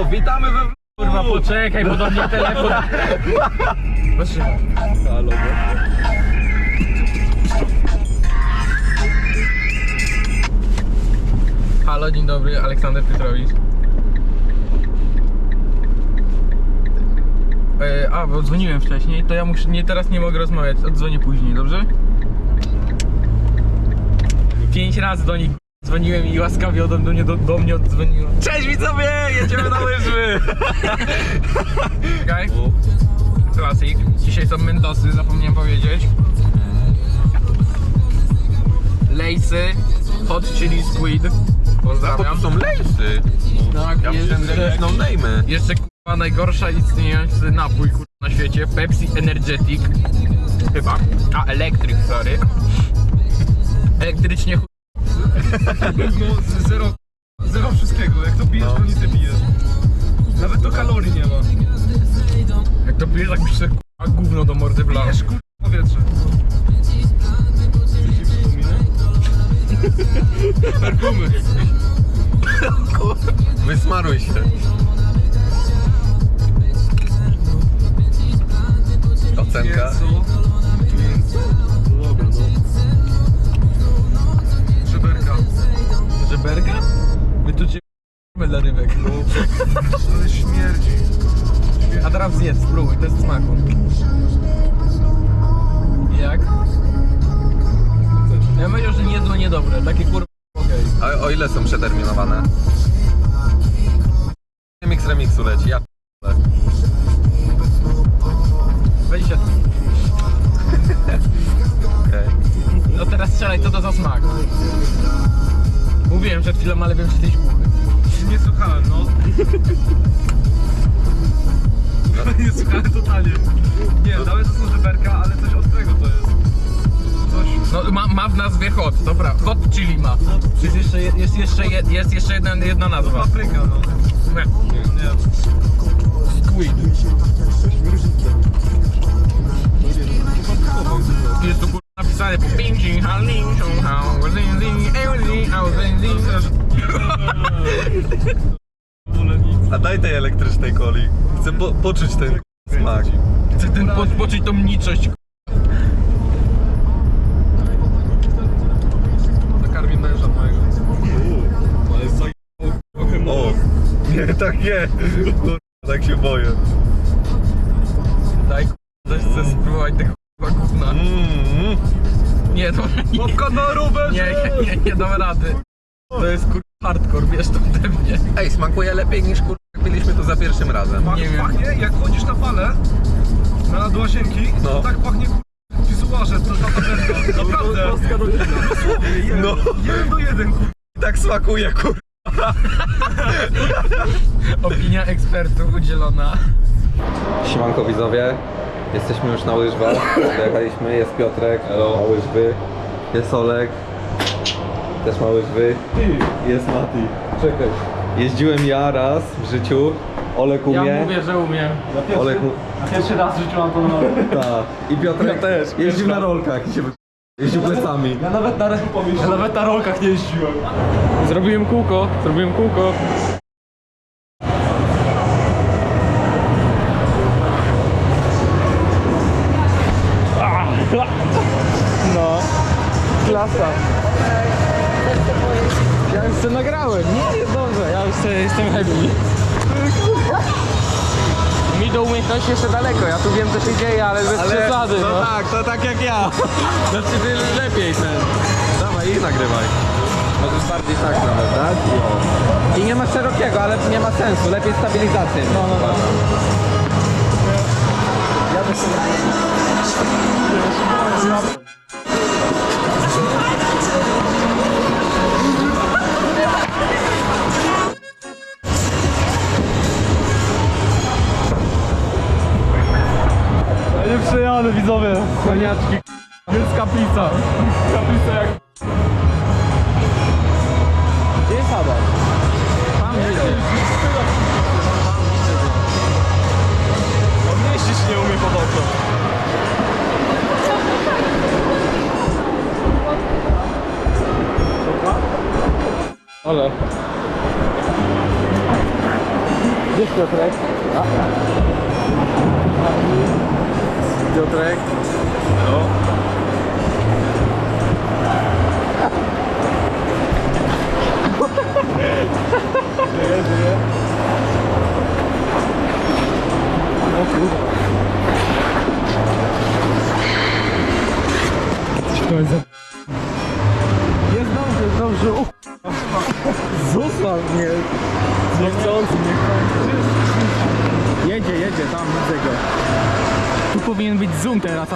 O, witamy we... Kurwa, poczekaj, bo do mnie telefon. Halo, Halo, dzień dobry, Aleksander Piotrowicz. E, a, bo dzwoniłem wcześniej, to ja muszę, nie, teraz nie mogę rozmawiać, odzwonię później, dobrze? Pięć razy do nich dzwoniłem i łaskawie ode mnie, do, do mnie oddzwoniło. Cześć widzowie, jedziemy na łyżwy! Czekaj. Klasik. Dzisiaj są Mendosy, zapomniałem powiedzieć. Lejsy, hot chili squid. A to Pozdrawiam. tu są lejsy. Tak, Ja myślałem, że jeszcze, jakieś no name'y. jeszcze kurwa najgorsza istniejący napój kurwa na świecie. Pepsi Energetic. Chyba. A, Electric, sorry. Elektrycznie. No, zero, zero wszystkiego. Jak to pijesz, to nic nie pijesz. Nawet to kalorii nie ma. Jak to pijesz, tak byś sobie kurwa gówno do mordy wlał. Pijesz kur... powietrze. Perfumy. Wysmaruj się. Ocenka. Mięso. Żeberka? My tu cię dla rybek. Ale śmierdzi. A teraz zjedz, spróbuj, to jest smaku. Jak? Ja powiedział, że nie złe, niedobre, takie kurwa okej. A o ile są przeterminowane? Mix remixu leci, ja p***le. Weź się. Okej. No teraz strzelaj, co to za smak? Mówiłem przed chwilą, ale wiem, że jesteś głuchy. Nie słuchałem, no. nie słuchałem totalnie. Nie, nawet to są żeberka, ale coś ostrego to jest. Coś... No ma, ma w nazwie hot, dobra. Hot chili ma. Jest jeszcze, jest jeszcze, jed- jest jeszcze jedna, jedna nazwa. Papryka, no. Nie. Nie. Squid. Napisane po zing, zing, everything, hao, zing, zing. Wolę nic. A daj tej elektrycznej coli. Chcę po, poczuć ten smak. Chcę ten po, poczuć tą nicość. Nakarmię męża mojego. Ale jest O! Nie, tak nie! Kurwa, tak się boję. Daj też chcę spróbować tego kurwa gówna. Mm. Nie, to nie, Łapka na rowerze! nie, nie, nie dam rady. To jest kurwa hardcore, wiesz to ode mnie. Ej, smakuje lepiej niż kurwa jak piliśmy to za pierwszym razem. Pach, Nie wiem. pachnie, jak chodzisz na falę, na nadłasienki, No. to tak pachnie k***a, pisuarze, to ta tabletka. Naprawdę. Dosłownie, No, jeden do jeden, kur... tak smakuje kurwa. Opinia ekspertów udzielona. Siemanko widzowie, jesteśmy już na łyżwach, dojechaliśmy, jest Piotrek, ma łyżwy, jest Olek, też ma łyżwy, jest Mati. Czekaj. Jeździłem ja raz w życiu, Olek umie. Ja mówię, że umiem. Olek mu... Pierwszy raz w życiu mam to na Ta. I Piotrek też, jeździł na rolkach i się wy- jeździł plecami. Ja nawet na, ja nawet na rolkach nie jeździłem. Zrobiłem kółko, zrobiłem kółko. Happy. Mi do umiejętności jeszcze daleko, ja tu wiem co się dzieje, ale bez przesady, no. tak, to tak jak ja. Znaczy ty lepiej ten. Dawaj, ich nagrywaj. Możesz bardziej tak nawet, tak? I nie ma szerokiego, ale nie ma sensu, lepiej stabilizację. No, no, no. Przejadę widzowie. Koniaczki. Wielska pizza. Kaplica jak... Gdzie jest Adam? Tam jedzie. Jeździć nie umie podobno. Ale. Gdzie Piotrek? Piotrek? Jest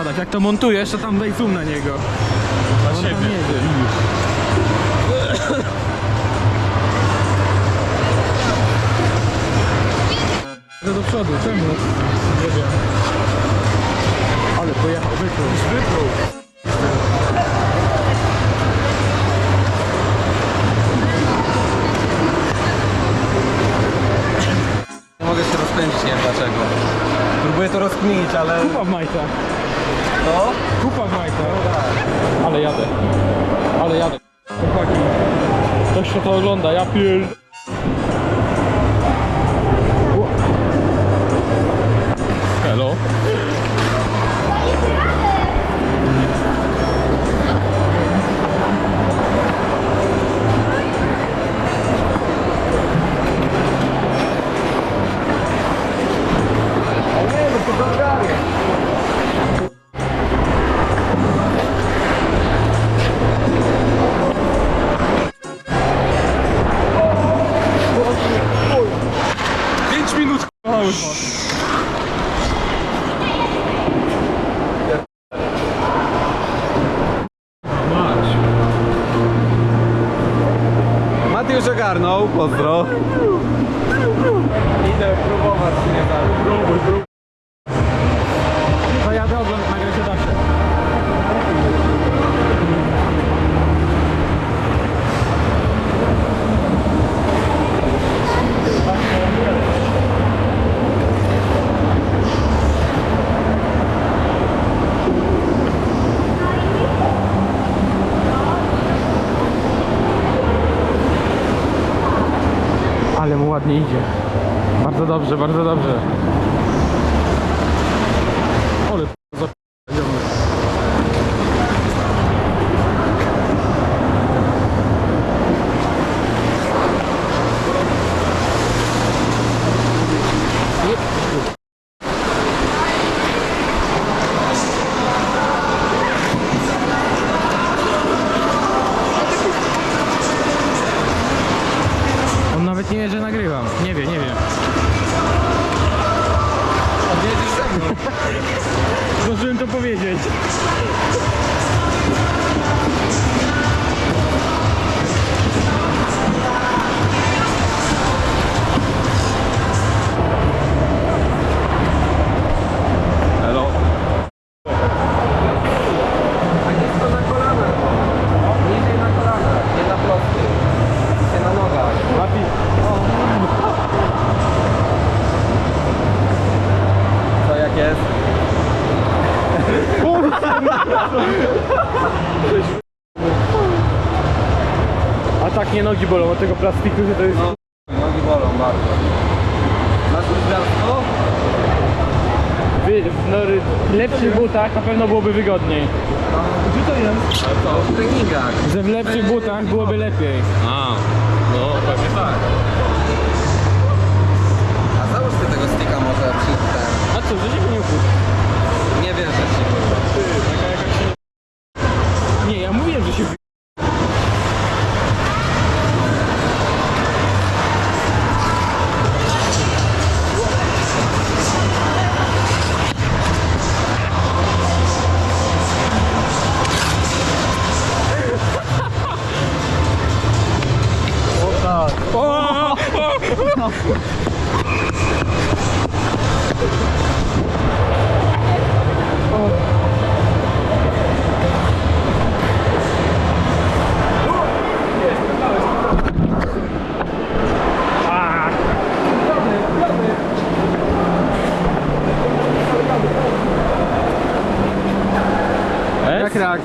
Adaś. Jak to montujesz, to tam daj zoom na niego. Na siebie. Jadę do przodu, czemu? Nie wiem. Ale pojechał, wyprół. Wyprół. Nie mogę się rozkręcić, nie wiem dlaczego. Próbuję to rozkminić, ale... Kupa w majtach. No? Kupa w majtach. Ale jadę. Ale jadę. Chłopaki. Ktoś kto to ogląda, ja pier... ładnie idzie. Bardzo dobrze, bardzo dobrze. Nogi bolą od tego plastiku, że to jest... No, nogi bolą bardzo. Masz już gwiazdko? Wy, w nory, lepszych butach na pewno byłoby wygodniej. Gdzie to jest? To w treningach. Że w lepszych butach byłoby lepiej. A, no pewnie tak. A załóż ty tego sticka może przy ten. A co, że się nie?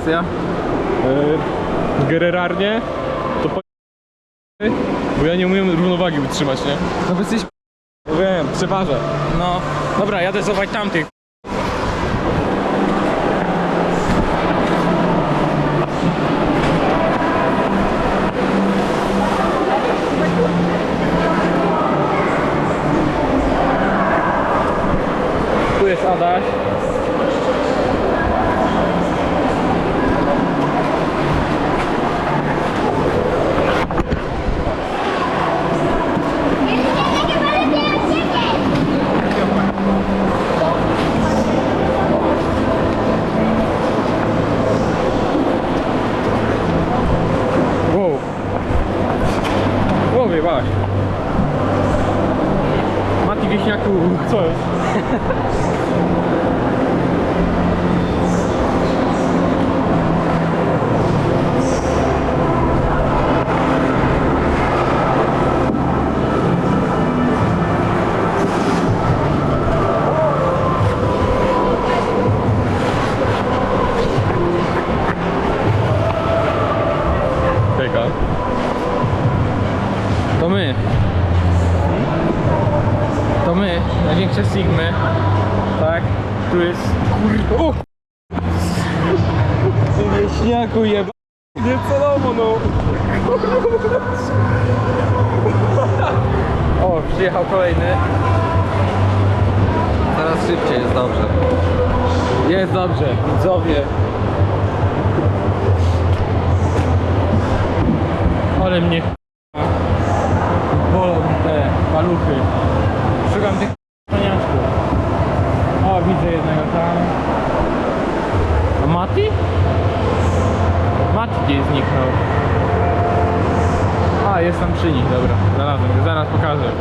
Jak reakcja? Yy, generalnie to po... Bo ja nie umiem równowagi utrzymać, nie? No bo jesteś... Wiem, przeważę. No, dobra, jadę zobaczyć tamtych. Tu jest Adaś. Wow. Głowie, waś. Mati Wieśniaku, co jest? Czeka. To my. To my, największe Sigmy. Tak, tu jest. Kur... O! Wieśniaku jeba. Nie celowo, no. O, przyjechał kolejny. Teraz szybciej, jest dobrze. Jest dobrze, widzowie. Ale mnie k***a. bolą te paluchy. Szukam tych paniaczków. O, widzę jednego tam. A Mati? Mati gdzieś zniknął. A, jest tam przy nich, dobra. Znalazłem, go, zaraz pokażę.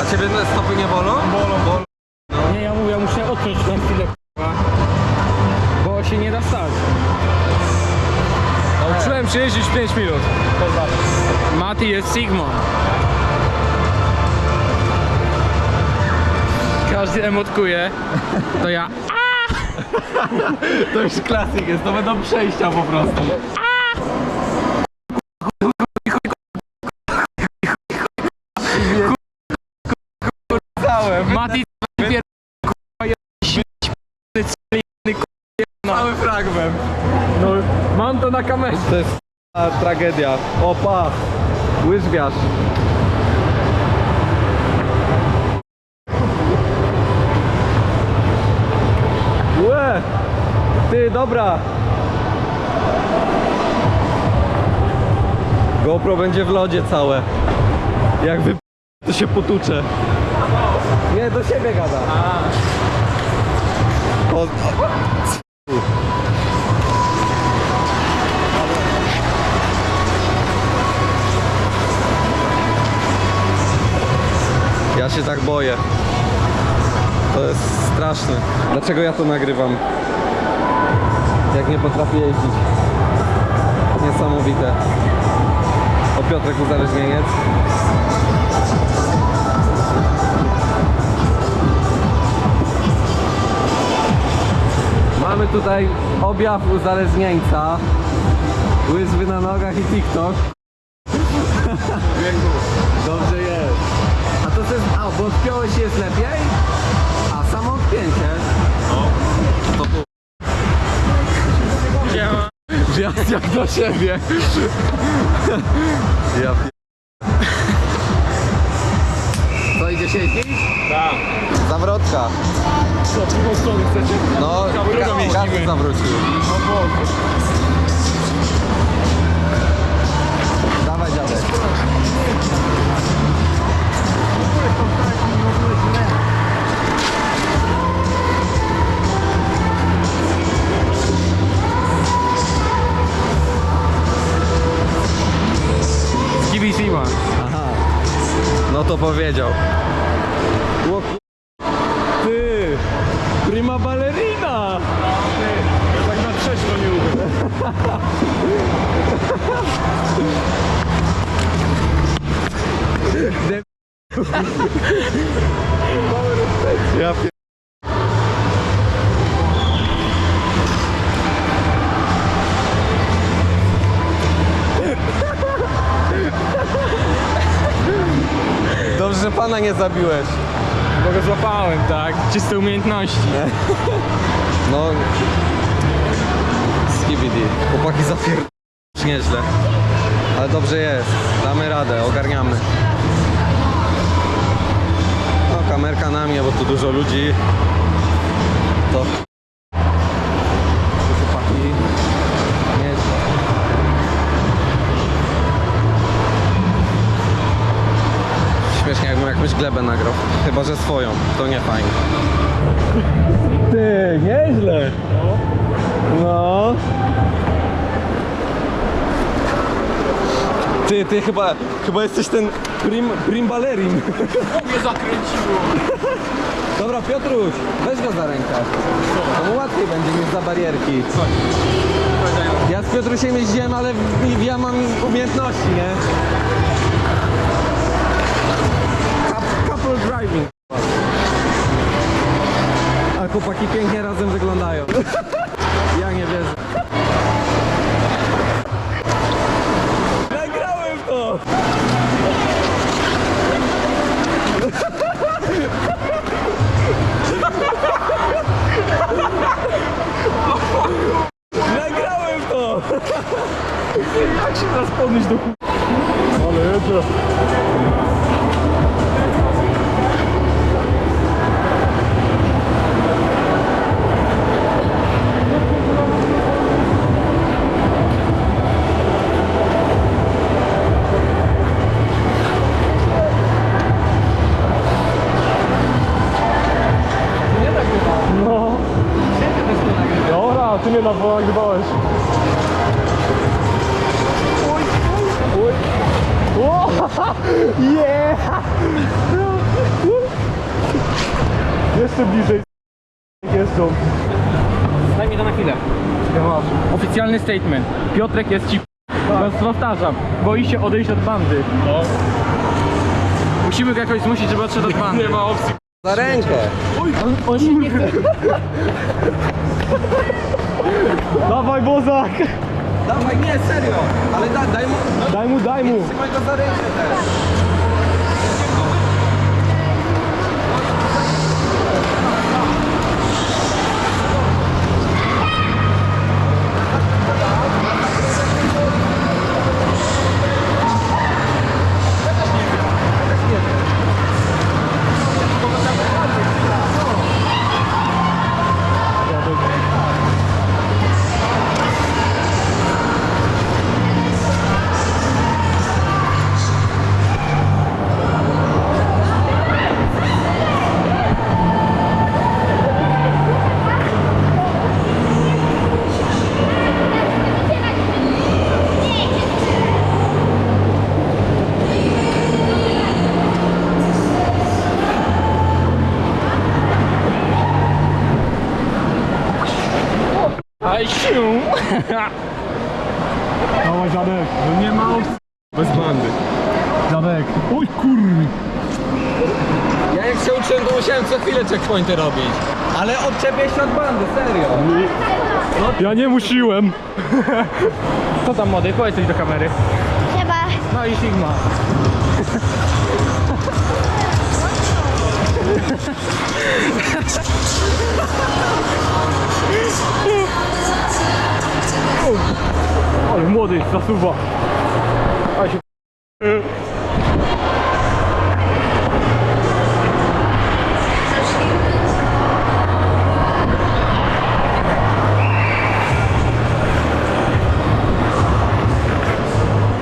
A ciebie stopy nie bolą? Bolą. Nie, ja mówię, ja muszę odciąć na chwilę, k***a, bo się nie da stać. Nauczyłem się jeździć 5 minut. Mati jest Sigma. Emotkuje, to ja To już klasyk jest, to będą przejścia po prostu. Mati pier... Cały fragment. No, mam to na kamerze. To jest tragedia. Opa! Łyżwiarz. Dobra! GoPro będzie w lodzie całe. Jak wy... to się potucze. Nie, do siebie gada. O, Ja się tak boję. To jest straszne. Dlaczego ja to nagrywam? Jak nie potrafię jeździć. Niesamowite. O Piotrek uzależnieniec. Mamy tutaj objaw uzależnieńca. Łyżwy na nogach i TikTok. Dobrze jest. A to jest. A, bo odpiąłeś jest lepiej? Do siebie. Ja pi... Co idzie siedzi? Tak. Zawrotka. Co, w drugą stronę chcecie? No, ka- każdy zawrócił. O Boże. Kibi Sigma. Aha. No to powiedział. Ty! Prima ballerina! Ja tak na trzeźwo nie umiem. Ja pi... nie zabiłeś. Bo go złapałem, tak? Czyste umiejętności. No... Skibidi. Chłopaki zapier... nieźle. Ale dobrze jest. Damy radę, ogarniamy. No, kamerka na mnie, bo tu dużo ludzi. To... glebę nagrał. Chyba, że swoją. To nie fajnie. Ty, nieźle. No. Ty, ty chyba, chyba jesteś ten prim, prim ballerin. Mnie zakręciło. Dobra, Piotruś, weź go za rękę. To mu łatwiej będzie niż za barierki. Ja z Piotrusiem jeździłem, ale ja mam umiejętności, nie? Couple driving. A chłopaki pięknie razem wyglądają. Ja nie wierzę. Nagrywałeś. Oj, oj, oj. O, yeah! Jeszcze bliżej. Jeżdżą. Daj mi to na chwilę. Ja mam. Oficjalny statement. Piotrek jest ci Raz Powtarzam, boi się odejść od bandy. No. Musimy go jakoś zmusić, żeby odszedł od bandy. Nie ma opcji. Za rękę. On, on się nie chce. Dawaj, Bozak! Dawaj, nie, serio. Ale da, daj mu, Daj mu, daj mu. trzymaj go za rękę też. Siu! Dawaj, dziadek. No nie ma opcji. Bez bandy. Dziadek. Oj, kurwi. Ja jak się uczyłem, to musiałem co chwilę checkpointy robić. Ale odczepię się od bandy, serio. Ja nie musiłem. Co tam młody? Powiedz coś do kamery. Chyba No i Sigma. Ale młody, zasuwa. A się...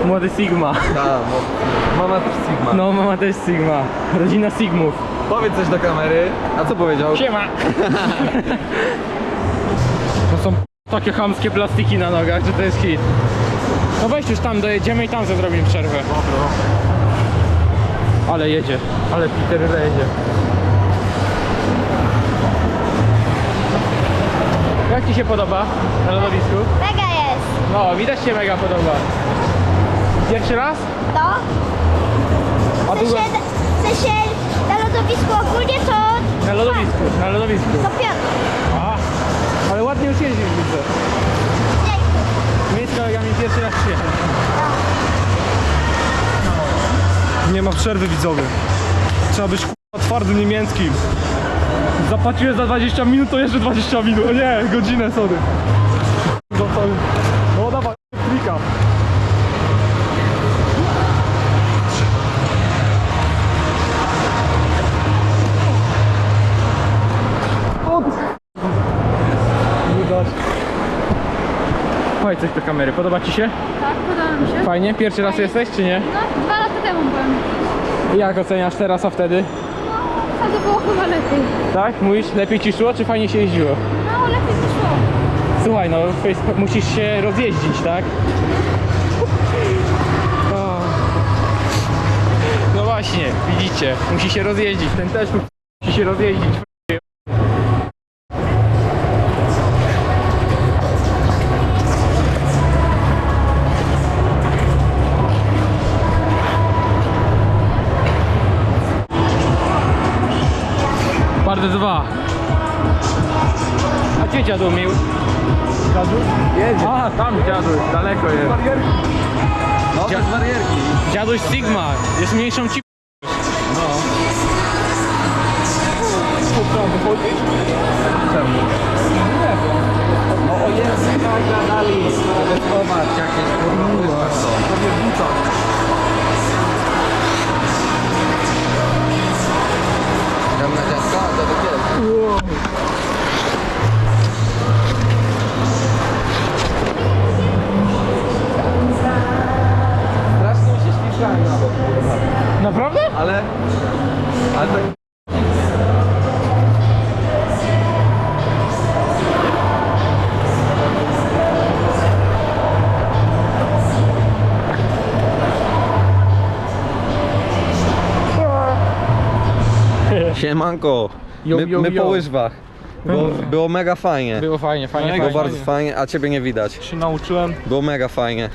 Młody Sigma. Ta, mama też Sigma. No, mama też Sigma. Rodzina Sigmów. Powiedz coś do kamery. A co powiedział? Siema! Takie chamskie plastiki na nogach, że to jest hit. No weź już tam dojedziemy i tam sobie zrobimy przerwę. Ale jedzie, ale Peter jedzie. Jak Ci się podoba na lodowisku? mega jest. No, też się mega podoba. Pierwszy raz? To? A W długo... sensie, w sensie na lodowisku ogólnie to... Na lodowisku, na lodowisku. To. Przerwy widzowie. trzeba być kurwa twardym niemieckim. Zapłaciłem za 20 minut, to jeszcze 20 minut. O nie, godzinę, sorry. Cały... No dawaj, klika. Coś do kamery, podoba Ci się? Tak, podoba mi się. Fajnie? Pierwszy raz jesteś, czy nie? No, dwa lata temu byłem. Jak oceniasz teraz, a wtedy? No, wtedy było chyba lepiej. Tak? Mówisz, lepiej Ci szło, czy fajnie się jeździło? No, lepiej wyszło. Słuchaj, no face- musisz się rozjeździć, tak? O. No właśnie, widzicie, musi się rozjeździć, ten też musi się rozjeździć. Dziadu miał? Dziadu? Jedzie. A, tam dziadu, daleko jest. No, bez barierki. Dziaduś Sigma, jest mniejszą ci... No. Co, trzeba wychodzić? No o językach gadali. Zobacz, Siemanko, Jo, my, jo, my jo. po łyżwach. Było, było mega fajnie. Było fajnie, fajnie, Było fajnie. bardzo fajnie, a ciebie nie widać. się nauczyłem, Było mega fajnie.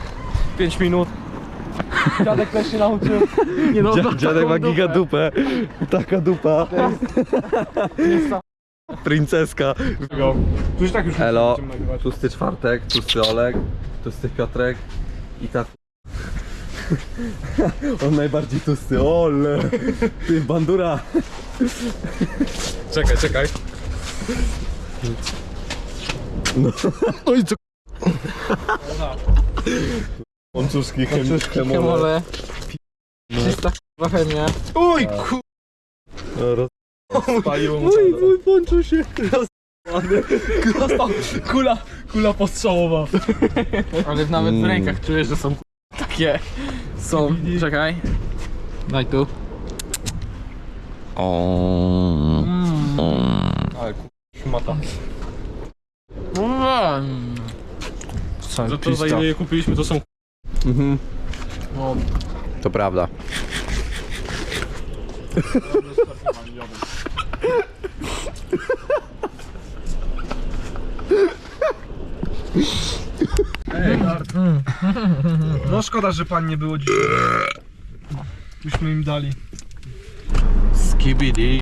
5 minut. Dziadek też się nauczył. Nie no, Dzia- ma Dziadek ma giga dupę. Taka dupa. Princeska. Tu już tak już Elo, tłusty czwartek, tłusty Olek, tłusty Piotrek i ta... On najbardziej tłusty, ole! Ty, bandura! Czekaj, czekaj. Oj, co... Łączuszki, chem, Hemole. Czysta k***wa chemia. Uj, ku... Roz... Spaliło mu Mój, mój ponczu się. Kula, kula postrzałowa. Ale nawet w rękach czujesz, że są takie. Są. Czekaj. Daj tu. Ale ku... Szmata. Mm. Co Że to za ile je kupiliśmy to są... Mhm, No, to prawda. No szkoda, że pan nie było dzisiaj. Byśmy im dali. Skibidi.